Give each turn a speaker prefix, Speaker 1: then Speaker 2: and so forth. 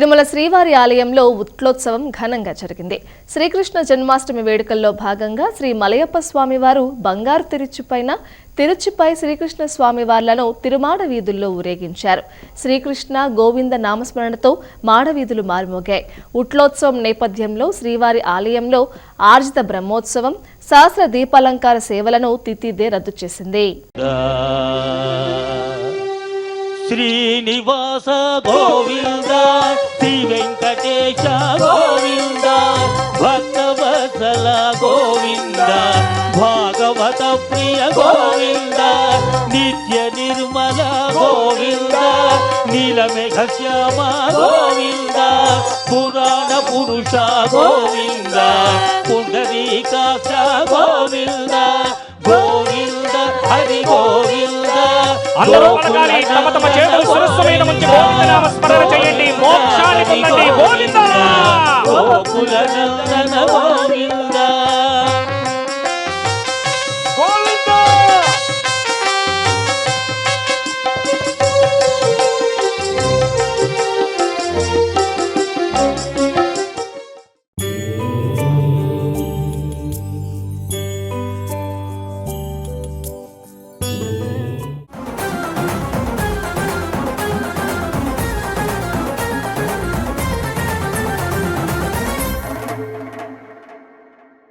Speaker 1: తిరుమల శ్రీవారి ఆలయంలో ఉత్లోత్సవం ఘనంగా జరిగింది. శ్రీకృష్ణ జన్మాష్టమి వేడుకల్లో భాగంగా శ్రీ మలయప్ప స్వామివారు బంగారు తిరుచుపైన తిరుచుపై శ్రీకృష్ణ స్వామివార్లను తిరుమాడ వీధుల్లో ఊరేగించారు. శ్రీకృష్ణ గోవింద నామస్మరణతో మాడవీధులు మారుమోగాయి. ఉట్లోత్సవం నేపథ్యంలో శ్రీవారి ఆలయంలో ఆర్జిత బ్రహ్మోత్సవం సహస్ర దీపాలంకార సేవలను తితిదే రద్దు చేసింది.
Speaker 2: శ్రీనివాస గోవింద భాగవత ప్రియ గోవింద నిత్య నిర్మల గోవింద నీలమేఘ శ్యామ గోవింద పురాణ పురుష గోవింద పుండరీకాక్ష గోవింద గోవింద హరి గోవింద
Speaker 3: అందరూ పలకాలి తమ తమ చేతులు శిరస్సు మీద ఉంచి గోవిందనామ స్మరణ చేయండి. మోక్షాన్ని పొందండి. గోవిందా
Speaker 2: గోకుల